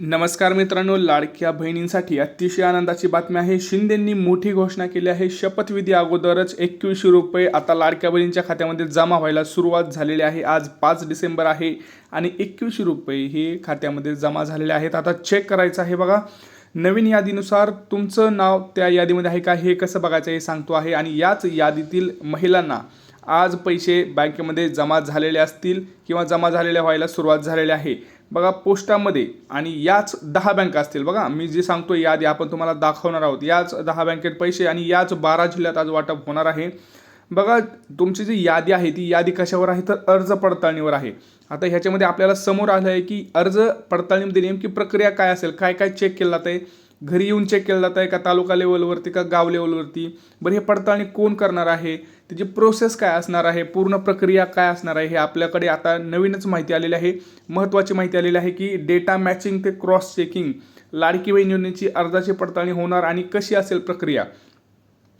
नमस्कार मित्रांनो लाडक्या बहिणींसाठी अतिशय आनंदाची बातमी आहे. शिंदेंनी मोठी घोषणा केली आहे. शपथविधी अगोदरच एकवीसशे रुपये आता लाडक्या बहिणींच्या खात्यामध्ये जमा व्हायला सुरुवात झालेली आहे. आज पाच डिसेंबर आहे आणि एकवीसशे रुपये हे खात्यामध्ये जमा झालेले आहेत. आता चेक करायचं आहे बघा. नवीन यादीनुसार तुमचं नाव त्या यादीमध्ये आहे का हे कसं बघायचं हे सांगतो आहे. आणि याच यादीतील महिलांना आज पैसे बँकेमध्ये जमा झालेले असतील किंवा जमा झालेल्या व्हायला सुरुवात झालेली आहे. बघा पोस्टामध्ये आणि याच दहा बँका असतील. बघा मी जे सांगतो यादी आपण तुम्हाला दाखवणार आहोत. याच दहा बँकेत पैसे आणि याच बारा जिल्ह्यात आज वाटप होणार आहे. बघा तुमची जी यादी आहे ती यादी कशावर आहे? तर अर्ज पडताळणीवर आहे. आता ह्याच्यामध्ये आपल्याला समोर आलं आहे की अर्ज पडताळणीमध्ये नेमकी प्रक्रिया काय असेल? काय काय चेक केलं जातं आहे घरी येऊन चेक केलं जात आहे का तालुका लेवलवरती का गाव लेवलवरती बरं हे पडताळणी कोण करणार आहे? त्याची प्रोसेस काय असणार आहे? पूर्ण प्रक्रिया काय असणार आहे? हे आपल्याकडे आता नवीनच माहिती आलेली आहे. महत्त्वाची माहिती आलेली आहे की डेटा मॅचिंग ते क्रॉस चेकिंग लाडकी बहीण योजनेची अर्जाची पडताळणी होणार आणि कशी असेल प्रक्रिया?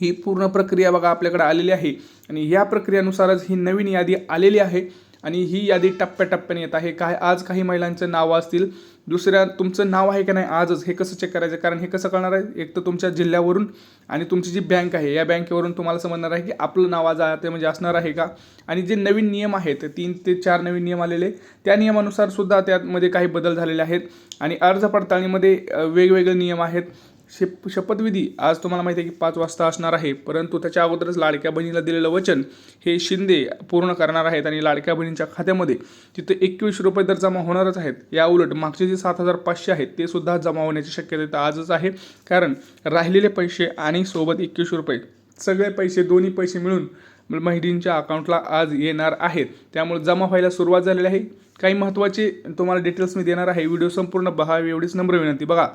ही पूर्ण प्रक्रिया बघा आपल्याकडे आलेली आहे. आणि या प्रक्रियेनुसारच ही नवीन यादी आलेली आहे. आणि ही यादी टप्प्याटप्प्याने येत आहे. काय आज काही महिलांचं नावं असतील दुसऱ्या तुमचं नाव आहे का नाही आजच हे कसं चेक करायचं? कारण हे कसं कळणार आहे? एक तर तुमच्या जिल्ह्यावरून आणि तुमची जी बँक आहे या बँकेवरून तुम्हाला समजणार आहे की आपलं नाव आज ते म्हणजे असणार आहे का? आणि जे नवीन नियम आहेत तीन ते चार नवीन नियम आलेले त्या नियमानुसार सुद्धा त्यामध्ये काही बदल झालेले आहेत. आणि अर्ज पडताळणीमध्ये वेगवेगळे नियम आहेत. शप शपथविधी आज तुम्हाला माहिती आहे की पाच वाजता असणार आहे. परंतु त्याच्या अगोदरच लाडक्या बहिणीला दिलेलं वचन हे शिंदे पूर्ण करणार आहेत आणि लाडक्या बहिणींच्या खात्यामध्ये तिथे एकवीस रुपये तर जमा होणारच आहेत. या उलट मागचे जे सात हजार पाचशे आहेत ते सुद्धा जमा होण्याची शक्यता आजच आहे. कारण राहिलेले पैसे आणि सोबत एकवीस रुपये सगळे पैसे दोन्ही पैसे मिळून महिडींच्या अकाउंटला आज येणार आहेत. त्यामुळे जमा व्हायला सुरुवात झालेली आहे. काही महत्त्वाचे तुम्हाला डिटेल्स मी देणार आहे. व्हिडिओ संपूर्ण बघावे एवढीच नम्र विनंती. बघा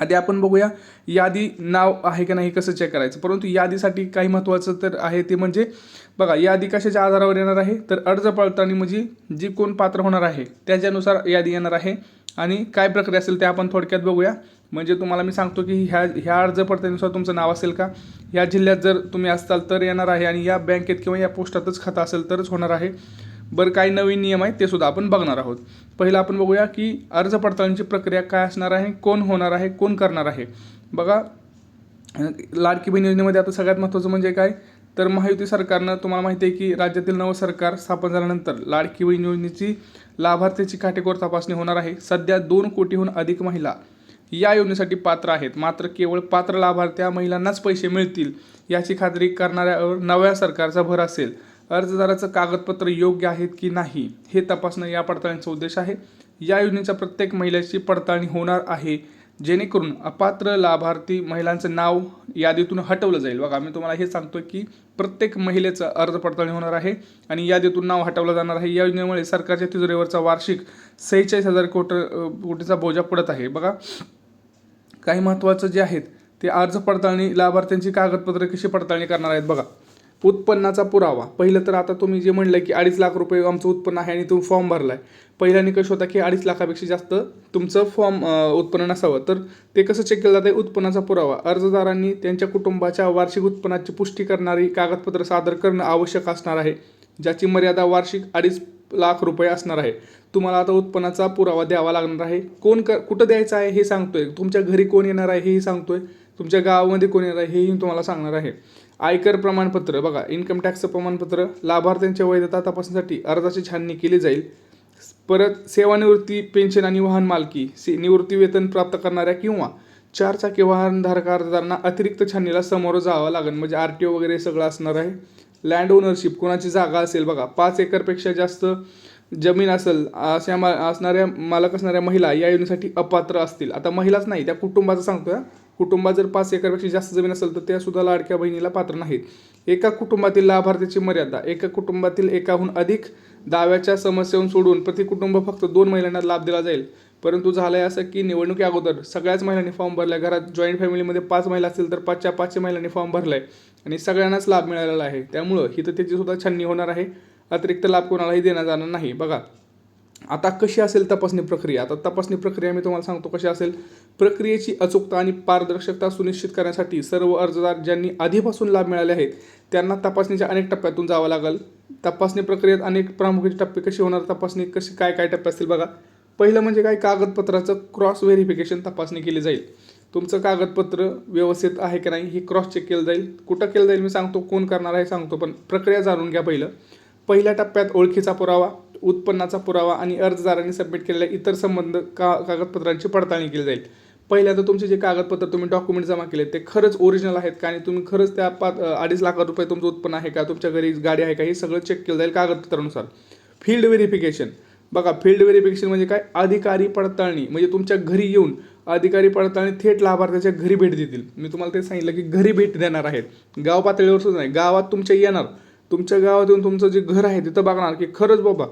आधी आपण बघूया यादी नाव आहे का नाही कसं चेक करायचं? परंतु यादीसाठी काही महत्त्वाचं तर आहे ते म्हणजे बघा यादी कशाच्या आधारावर येणार आहे? तर अर्ज पडताळणी म्हणजे जी कोण पात्र होणार आहे त्याच्यानुसार यादी येणार आहे. आणि काय प्रक्रिया असेल ते आपण थोडक्यात बघूया. म्हणजे तुम्हाला मी सांगतो की ह्या ह्या अर्ज पडताळणीनुसार तुमचं नाव असेल का? ह्या जिल्ह्यात जर तुम्ही असाल तर येणार आहे आणि या बँकेत किंवा या पोस्टातच खातं असेल तरच होणार आहे. बरं काही नवीन नियम आहेत ते सुद्धा आपण बघणार आहोत. पहिलं आपण बघूया की अर्ज पडताळणीची प्रक्रिया काय असणार आहे कोण होणार आहे कोण करणार आहे. बघा लाडकी बहीण योजनेमध्ये आता सगळ्यात महत्त्वाचं म्हणजे काय? तर महायुती सरकारनं तुम्हाला माहिती आहे की राज्यातील नवं सरकार स्थापन झाल्यानंतर लाडकी बहीण योजनेची लाभार्थ्याची काटेकोर तपासणी होणार आहे. सध्या दोन कोटीहून अधिक महिला या योजनेसाठी पात्र आहेत. मात्र केवळ पात्र लाभार्थ्या महिलांनाच पैसे मिळतील याची खात्री करणाऱ्यावर नव्या सरकारचा भर असेल. अर्जदाराचं कागदपत्र योग्य आहेत की नाही हे तपासणं या पडताळणीचा उद्देश आहे. या योजनेच्या प्रत्येक महिलेची पडताळणी होणार आहे जेणेकरून अपात्र लाभार्थी महिलांचं नाव यादीतून हटवलं जाईल. बघा मी तुम्हाला हे सांगतो की प्रत्येक महिलेचं अर्ज पडताळणी होणार आहे आणि यादीतून नाव हटवलं जाणार आहे. या योजनेमुळे सरकारच्या तिजोरीवरचा वार्षिक सेहेचाळीस हजार कोट कोटीचा बोजा पडत आहे. बघा काही महत्त्वाचं जे आहेत ते अर्ज पडताळणी लाभार्थ्यांची कागदपत्रे कशी पडताळणी करणार आहेत? बघा उत्पन्नाचा पुरावा. पहिलं तर आता तुम्ही जे म्हणलं की अडीच लाख रुपये आमचं उत्पन्न आहे आणि तुम्ही फॉर्म भरला आहे पहिला निकष होता की अडीच लाखापेक्षा जास्त तुमचं फॉर्म उत्पन्न नसावं. तर ते कसं चेक केलं जातं उत्पन्नाचा पुरावा. अर्जदारांनी त्यांच्या कुटुंबाच्या वार्षिक उत्पन्नाची पुष्टी करणारी कागदपत्र सादर करणं आवश्यक असणार आहे ज्याची मर्यादा वार्षिक अडीच लाख रुपये असणार आहे. तुम्हाला आता उत्पन्नाचा पुरावा द्यावा लागणार आहे. कोण कर कुठं द्यायचं आहे हे सांगतोय. तुमच्या घरी कोण येणार आहे हेही सांगतोय. तुमच्या गावामध्ये कोण येणार आहे हेही तुम्हाला सांगणार आहे. आयकर प्रमाणपत्र बघा इन्कम टॅक्सचं प्रमाणपत्र लाभार्थ्यांच्या वैधता तपासण्यासाठी अर्जाची छाननी केली जाईल. परत सेवानिवृत्ती पेन्शन आणि वाहन मालकी से निवृत्ती वेतन प्राप्त करणाऱ्या किंवा चार चाकी वाहनधारक अर्जदारांना अतिरिक्त छाननीला समोर जावं लागेल. म्हणजे आर टी ओ वगैरे सगळं असणार आहे. लँड ओनरशिप कोणाची जागा असेल बघा पाच एकरपेक्षा जास्त जमीन असेल अशा मा असणाऱ्या मालक असणाऱ्या महिला या योजनेसाठी अपात्र असतील. आता महिलाच नाही त्या कुटुंबाचं सांगतोय हा. कुटुंबात जर पाच एकरपेक्षा जास्त जमीन असेल तर त्या सुद्धा लाडक्या बहिणीला पात्र नाहीत. एका कुटुंबातील लाभार्थ्याची मर्यादा एका कुटुंबातील एकाहून अधिक दाव्याच्या समस्येहून सोडून प्रति कुटुंब फक्त दोन महिलांना लाभ दिला जाईल. परंतु झालं आहे असं की निवडणुकी अगोदर सगळ्याच महिलांनी फॉर्म भरला घरात जॉईंट फॅमिलीमध्ये पाच महिला असतील तर पाचच्या पाचशे महिलांनी फॉर्म भरला आहे आणि सगळ्यांनाच लाभ मिळालेला आहे. त्यामुळं हिथं त्याची सुद्धा छाननी होणार आहे. अतिरिक्त लाभ कोणालाही देण्यात जाणार नाही. बघा आता कशी असेल तपासणी प्रक्रिया? आता तपासणी प्रक्रिया मी तुम्हाला सांगतो कशी असेल. प्रक्रियेची अचूकता आणि पारदर्शकता सुनिश्चित करण्यासाठी सर्व अर्जदार ज्यांनी आधीपासून लाभ मिळाले आहेत त्यांना तपासणीच्या अनेक टप्प्यातून जावं लागेल. तपासणी प्रक्रियेत अनेक प्रामुख्याचे टप्पे कसे होणार? तपासणी कशी काय काय टप्पे असतील बघा. पहिलं म्हणजे काय? कागदपत्राचं क्रॉस व्हेरिफिकेशन तपासणी केली जाईल. तुमचं कागदपत्र व्यवस्थित आहे की नाही हे क्रॉस चेक केलं जाईल. कुठं केलं जाईल मी सांगतो कोण करणार आहे सांगतो पण प्रक्रिया जाणून घ्या पहिलं. पहिल्या टप्प्यात ओळखीचा पुरावा उत्पन्नाचा पुरावा आणि अर्जदारांनी सबमिट केलेल्या इतर संबंध का कागदपत्रांची पडताळणी केली जाईल. पहिल्यांदा तुमचे जे कागदपत्र तुम्ही डॉक्युमेंट जमा केले ते खरंच ओरिजिनल आहेत का? आणि तुम्ही खरंच त्या पाच अडीच लाख रुपये तुमचं उत्पन्न आहे का? तुमच्या घरी गाडी आहे का? हे सगळं चेक केलं जाईल कागदपत्रानुसार. फील्ड व्हेरिफिकेशन बघा फील्ड व्हेरिफिकेशन म्हणजे काय? अधिकारी पडताळणी. म्हणजे तुमच्या घरी येऊन अधिकारी पडताळणी थेट लाभार्थ्याच्या घरी भेट देतील. मी तुम्हाला ते सांगितलं की घरी भेट देणार आहेत. गाव पातळीवर सुद्धा नाही. गावात तुमच्या येणार. तुमच्या गावात येऊन तुमचं जे घर आहे तिथं बघणार की खरंच बाबा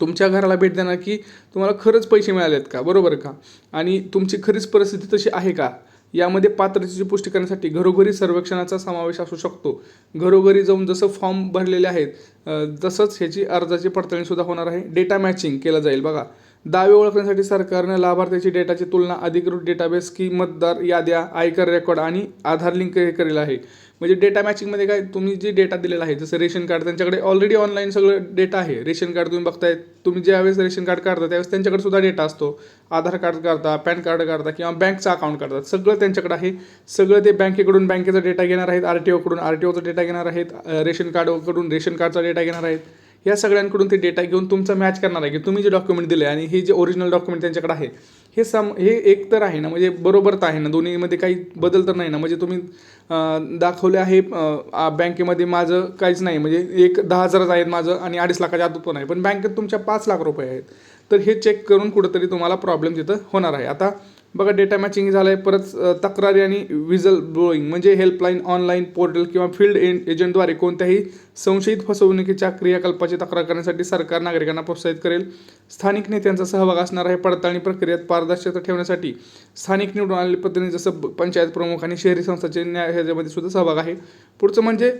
तुमच्या घराला भेट देणार की तुम्हाला खरंच पैसे मिळाले आहेत का? बरोबर का? आणि तुमची खरीच परिस्थिती तशी आहे का? यामध्ये पात्रतेची पुष्टी करण्यासाठी घरोघरी सर्वेक्षणाचा समावेश असू शकतो. घरोघरी जाऊन जसं फॉर्म भरलेले आहेत तसंच ह्याची अर्जाची पडताळणीसुद्धा होणार आहे. डेटा मॅचिंग केलं जाईल बघा. दावे ओळखण्यासाठी सरकारनं लाभार्थ्याची डेटाची तुलना अधिकृत डेटाबेस की मतदार याद्या आयकर रेकॉर्ड आणि आधार लिंक हे करेल आहे. म्हणजे डेटा मॅचिंगमध्ये काय तुम्ही जे डेटा दिलेला आहे जसं रेशन कार्ड त्यांच्याकडे ऑलरेडी ऑनलाईन सगळं डेटा आहे. रेशन कार्ड तुम्ही बघताय तुम्ही ज्यावेळेस रेशन कार्ड काढता त्यावेळेस त्यांच्याकडे सुद्धा डेटा असतो. आधार कार्ड काढता पॅन कार्ड काढता किंवा बँकचं अकाउंट काढतात. सगळं त्यांच्याकडे आहे. सगळं ते बँकेकडून बँकेचा डेटा घेणार आहेत आर टी ओकडून आर टी ओचा डेटा घेणार आहेत रेशन कार्डकडून रेशन कार्डचा डेटा घेणार आहेत. या सगळ्यांकडून ते डेटा घेऊन तुमचा मॅच करणार आहे की तुम्ही जे डॉक्युमेंट दिले आणि हे जे ओरिजिनल डॉक्युमेंट त्यांच्याकडे आहे हे सम हे एक तर आहे ना म्हणजे बरोबर तर आहे ना दोन्हीमध्ये काही बदल तर नाही ना म्हणजे तुम्ही दाखवले आहे बँकेमध्ये माझं काहीच नाही म्हणजे एक दहा हजारच आहेत माझं आणि अडीच लाखाच्या आत पण आहे पण बँकेत तुमच्या पाच लाख रुपये आहेत. तर हे चेक करून कुठंतरी तुम्हाला प्रॉब्लेम तिथं होणार आहे. आता बघा डेटा मॅचिंग झालं आहे परत तक्रारी आणि विजल ब्लोईंग म्हणजे हेल्पलाईन ऑनलाईन पोर्टल किंवा फील्ड एजंटद्वारे कोणत्याही संशयित फसवणुकीच्या क्रियाकल्पाची तक्रार करण्यासाठी सरकार नागरिकांना प्रोत्साहित करेल. स्थानिक नेत्यांचा सहभाग असणार आहे. पडताळणी प्रक्रियेत पारदर्शकता ठेवण्यासाठी स्थानिक निवडून आलेले प्रतिनिधी जसं पंचायत प्रमुख आणि शहरी संस्थांचे न्याय ह्याच्यामध्ये सुद्धा सहभाग आहे. पुढचं म्हणजे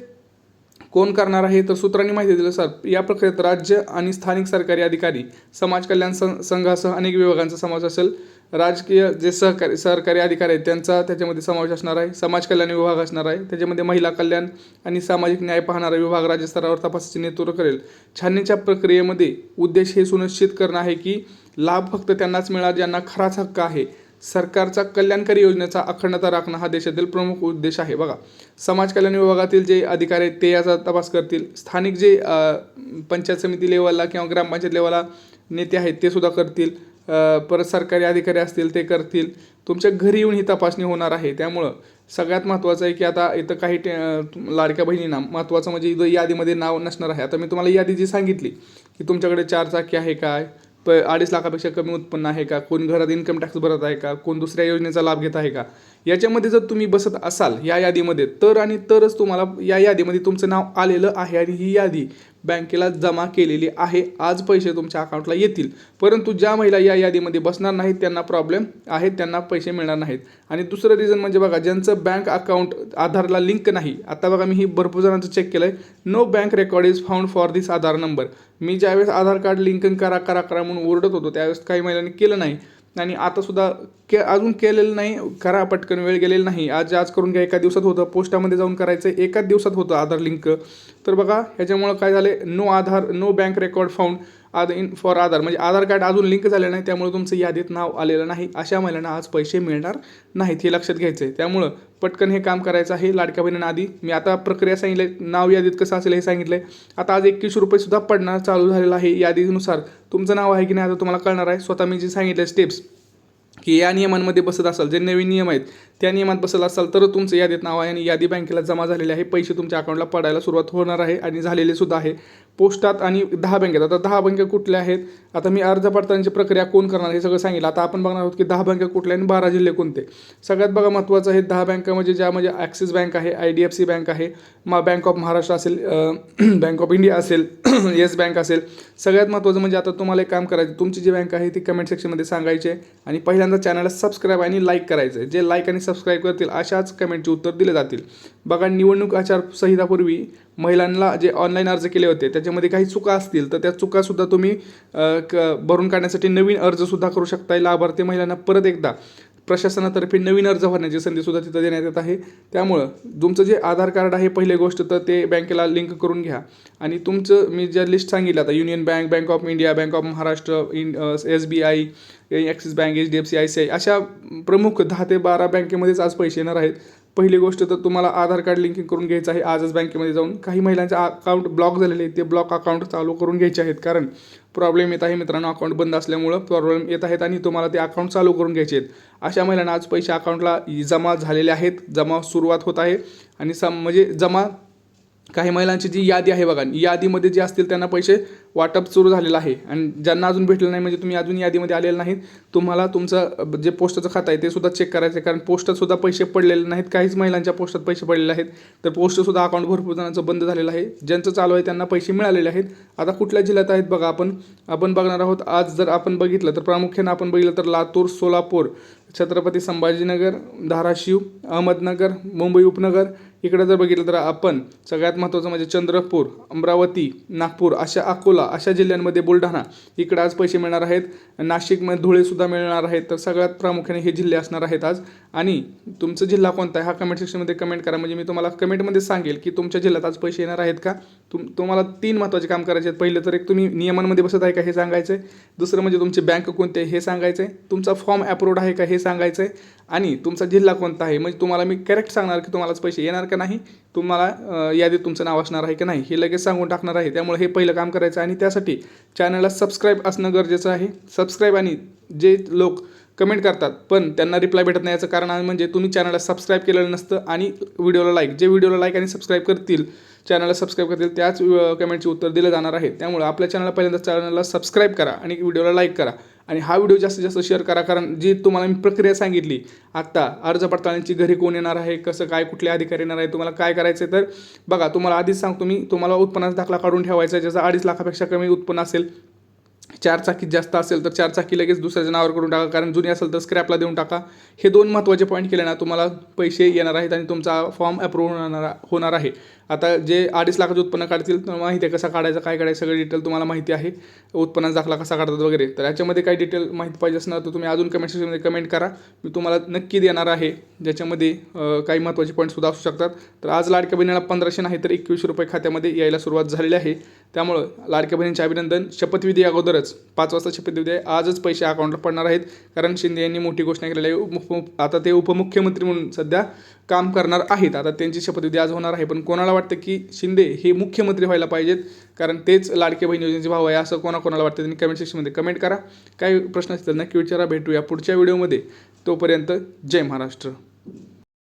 कोण करणार आहे तर सूत्रांनी माहिती दिलं सर. या प्रक्रियेत राज्य आणि स्थानिक सरकारी अधिकारी समाज कल्याण सं संघासह अनेक विभागांचा समावेश असेल. राजकीय जे सहकारी सहकारी अधिकारी आहेत त्यांचा त्याच्यामध्ये समावेश असणार आहे. समाज कल्याण विभाग असणार आहे. त्याच्यामध्ये महिला कल्याण आणि सामाजिक न्याय पाहणारा विभाग राज्यस्तरावर तपासाचे नेतृत्व करेल. छाननीच्या प्रक्रियेमध्ये उद्देश हे सुनिश्चित करणं आहे की लाभ फक्त त्यांनाच मिळाला ज्यांना खराच हक्क आहे. सरकारचा कल्याणकारी योजनेचा अखंडता राखणं हा देशातील प्रमुख उद्देश आहे. बघा समाज कल्याण विभागातील जे अधिकारी आहेत ते याचा तपास करतील. स्थानिक जे पंचायत समिती लेवलला किंवा ग्रामपंचायत लेवलला नेते आहेत ते सुद्धा करतील. परत सरकारी अधिकारी असतील ते करतील. तुमच्या घरी येऊन ही तपासणी होणार आहे. त्यामुळं सगळ्यात महत्त्वाचं आहे की आता इथं काही टे लाडक्या बहिणींना महत्त्वाचं म्हणजे इथं यादीमध्ये नाव नसणार आहे. आता मी तुम्हाला यादी जी सांगितली की तुमच्याकडे चार चाकी आहे काय? प अडीच लाखापेक्षा कमी उत्पन्न आहे का? कोण घरात इन्कम टॅक्स भरत आहे का? कोण दुसऱ्या योजनेचा लाभ घेत आहे का? याच्यामध्ये जर तुम्ही बसत असाल या यादीमध्ये तर आणि तरच तुम्हाला या यादीमध्ये तुमचं नाव आलेलं आहे आणि ही यादी बँकेला जमा केलेली आहे. आज पैसे तुमच्या अकाउंटला येतील. परंतु ज्या महिला या यादीमध्ये बसणार नाहीत त्यांना प्रॉब्लेम आहेत त्यांना पैसे मिळणार नाहीत. आणि दुसरं रिझन म्हणजे बघा ज्यांचं बँक अकाउंट आधारला लिंक नाही. आता बघा मी ही भरपूर जणांचं चेक केलं आहे no bank record is found for this Aadhaar number मी ज्यावेळेस आधार कार्ड लिंक करा करा करा म्हणून ओरडत होतो त्यावेळेस काही महिलांनी केलं नाही. आणि आतासुद्धा के अजून केलेलं नाही करा पटकन वेळ गेलेला नाही. आज आज करून घ्या एका दिवसात होतं. पोस्टामध्ये जाऊन करायचं एकाच दिवसात होतं आधार लिंक. तर बघा ह्याच्यामुळं काय झालं no Aadhaar no bank record found. Add in for Aadhaar. म्हणजे आधार कार्ड अजून लिंक झालं नाही त्यामुळे तुमचं यादीत नाव आलेलं नाही. अशा महिलांना आज पैसे मिळणार नाहीत हे लक्षात घ्यायचं आहे त्यामुळं पटकन हे काम करायचं आहे लाडक्या बहिणींना आधी. मी आता प्रक्रिया सांगितले नाव यादीत कसं असेल हे सांगितलं आहे आता आज एकवीस रुपयेसुद्धा पडणार चालू झालेलं आहे यादीनुसार. तुमचं नाव आहे की नाही आता तुम्हाला कळणार आहे. स्वतः मी जे सांगितलं स्टेप्स की या नियमांमध्ये बसत असाल जे नवीन नियम आहेत त्या नियमात बसत असाल तर तुमचं यादीत नाव आहे आणि यादी बँकेला जमा झालेले आहे. पैसे तुमच्या अकाउंटला पडायला सुरुवात होणार आहे आणि झालेले सुद्धा आहे. पोस्टात आणि दहा बँकेत. आता दहा बँका कुठल्या आहेत? आता मी अर्ज पडताळणीची प्रक्रिया कोण करणार हे सगळं सांगितलं. आता आपण बघणार आहोत की दहा बँका कुठल्या आणि बारा जिल्हे कोणते? सगळ्यात बघा महत्त्वाचं आहे दहा बँका म्हणजे ज्या म्हणजे ॲक्सिस बँक आहे I D F C bank आहे मा बँक ऑफ महाराष्ट्र असेल बँक ऑफ इंडिया असेल येस बँक असेल. सगळ्यात महत्त्वाचं म्हणजे आता तुम्हाला एक काम करायचं. तुमची जी बँक आहे ती कमेंट सेक्शनमध्ये सांगायचे आणि पहिल्यांदा चॅनलला सबस्क्राईब आणि लाईक करायचं आहे. जे लाईक आणि सबस्क्राईब करतील अशाच कमेंटचे उत्तर दिले जातील. बघा निवडणूक आचारसंहितापूर्वी महिलांना जे ऑनलाईन अर्ज केले होते त्याच्यामध्ये काही चुका असतील तर त्या चुकासुद्धा तुम्ही क भरून काढण्यासाठी नवीन अर्जसुद्धा करू शकता लाभार्थी महिलांना परत एकदा प्रशासनातर्फे नवीन अर्ज भरण्याची संधीसुद्धा तिथं देण्यात येत आहे. त्यामुळं तुमचं जे आधार कार्ड आहे पहिली गोष्ट तर ते बँकेला लिंक करून घ्या. आणि तुमचं मी ज्या लिस्ट सांगितलं आता Union Bank Bank of India Bank of Maharashtra in S B I Axis Bank H D F C I C I अशा प्रमुख दहा ते बारा बँकेमध्येच आज पैसे येणार आहेत. पहिली गोष्ट तर तुम्हाला आधार कार्ड लिंकिंग करून घ्यायचं आहे. आजच बँकेमध्ये जाऊन काही महिलांचे अकाउंट ब्लॉक झालेले आहेत. ते ब्लॉक अकाउंट चालू करून घ्यायचे आहेत. कारण प्रॉब्लेम येत आहे मित्रांनो अकाउंट बंद असल्यामुळं प्रॉब्लेम येत आहेत आणि तुम्हाला ते अकाउंट चालू करून घ्यायचे आहेत. अशा महिलांना आज पैसे अकाउंटला जमा झालेले आहेत. जमा सुरुवात होत आहे. आणि सम म्हणजे जमा काही महिलांची जी यादी आहे बघा यादीमध्ये जे असतील त्यांना पैसे वाटप सुरू झालेलं आहे. आणि ज्यांना अजून भेटलं नाही म्हणजे तुम्ही अजून यादीमध्ये आलेलं नाहीत तुम्हाला तुमचं जे पोस्टाचं खातं आहे ते सुद्धा चेक करायचं आहे. कारण पोस्टातसुद्धा पैसे पडलेले नाहीत काहीच महिलांच्या पोस्टात पैसे पडलेले आहेत तर पोस्टसुद्धा अकाउंट भरपूर जणांचं बंद झालेलं आहे. ज्यांचं चालू आहे त्यांना पैसे मिळालेले आहेत. आता कुठल्या जिल्ह्यात आहेत बघा आपण आपण बघणार आहोत आज जर आपण बघितलं तर प्रामुख्यानं आपण बघितलं तर लातूर सोलापूर छत्रपती संभाजीनगर धाराशिव अहमदनगर मुंबई उपनगर इकडे जर बघितलं तर आपण सगळ्यात महत्त्वाचं म्हणजे चंद्रपूर अमरावती नागपूर अशा अकोला अशा जिल्ह्यांमध्ये बुलढाणा इकडे आज पैसे मिळणार आहेत. नाशिकमध्ये धुळेसुद्धा मिळणार आहेत. तर सगळ्यात प्रामुख्याने हे जिल्हे असणार आहेत आज. आणि तुमचा जिल्हा कोणता आहे? हा कमेंट सेक्शनमध्ये कमेंट करा. म्हणजे मी तुम्हाला कमेंटमध्ये सांगेल की तुमच्या जिल्ह्यात आज पैसे येणार आहेत का? तुम तुम्हाला तीन महत्त्वाचे काम करायचे आहेत. पहिलं तर एक तुम्ही नियमांमध्ये बसत आहे का हे सांगायचं आहे दुसरं म्हणजे तुमची बँक कोणती आहे हे सांगायचं आहे तुमचा फॉर्म अप्रूव्ड आहे का हे सांगायचं आहे आणि तुमचा जिल्हा कोणता आहे? म्हणजे तुम्हाला मी करेक्ट सांगणार की तुम्हालाच पैसे येणार का नाही? तुम्हाला यादीत तुमचं नाव असणार आहे का नाही? हे लगेच सांगून टाकणार आहे. त्यामुळे हे पहिलं काम करायचं आहे. आणि त्यासाठी चॅनलला सबस्क्राईब असणं गरजेचं आहे. सबस्क्राईब आणि जे लोक कमेंट करतात. पण त्यांना रिप्लाय भेटत नाही याचं कारण म्हणजे तुम्ही चॅनलला सबस्क्राईब केलेलं नसतं आणि व्हिडिओला लाईक जे व्हिडिओला लाईक आणि सबस्क्राईब करतील चॅनलला सबस्क्राईब करतील त्याच कमेंटचे उत्तर दिलं जाणार आहे. त्यामुळे आपल्या चॅनलला पहिल्यांदा चॅनलला सबस्क्राईब करा आणि व्हिडिओला लाईक करा. आणि हा व्हिडिओ जास्तीत जास्त शेअर करा कारण जी तुम्हाला मी प्रक्रिया सांगितली आत्ता अर्ज पडताळणीची घरी कोण येणार आहे कसं काय कुठले अधिकारी येणार आहे तुम्हाला काय करायचं आहे तर बघा तुम्हाला आधीच सांगतो मी तुम्हाला उत्पन्नाचा दाखला काढून ठेवायचा आहे. ज्याचा अडीच लाखापेक्षा कमी उत्पन्न असेल चार चाकीत जास्त असेल तर चार चाकी लगेच दुसऱ्याच्या नावावर करून टाका कारण जुनी असेल तर स्क्रॅपला देऊन टाका. हे दोन महत्त्वाचे पॉईंट केले ना तुम्हाला पैसे येणार आहेत आणि तुमचा फॉर्म अप्रूव्ह होणार होणार आहे. आता जे अडीच लाखाचं उत्पन्न काढतील तर माहिती आहे कसा काढायचं काय काढायचं सगळे डिटेल तुम्हाला माहिती आहे. उत्पन्नाचा दाखला कसा काढतात वगैरे. तर याच्यामध्ये काही डिटेल माहिती पाहिजे असणार तर तुम्ही अजून कमेंट सेक्शनमध्ये कमेंट करा. मी तुम्हाला नक्की देणार आहे. ज्याच्यामध्ये काही महत्त्वाचे पॉईंटसुद्धा असू शकतात. तर आज लाडक्या बहिणीला पंधराशे नाही तर एकवीसशे रुपये खात्यामध्ये यायला सुरुवात झालेली आहे. त्यामुळं लाडक्या बहिणींचे अभिनंदन. शपथविधी अगोदरच. पाच वाजता शपथविधी आहे. आजच पैसे अकाउंटला पडणार आहेत. कारण शिंदे यांनी मोठी घोषणा केलेली आहे. उप- आता ते उपमुख्यमंत्री म्हणून सध्या काम करणार आहेत. आता त्यांची शपथविधी आज होणार आहे. पण कोणाला वाटतं की शिंदे हे मुख्यमंत्री व्हायला पाहिजेत? कारण तेच लाडके बहीण योजनेचे भाव आहे. असं कोणाकोणाला वाटतं? त्यांनी कमेंट सेक्शनमध्ये कमेंट करा. काही प्रश्न असतील नक्की विचारा. भेटूया पुढच्या व्हिडिओमध्ये तोपर्यंत जय महाराष्ट्र.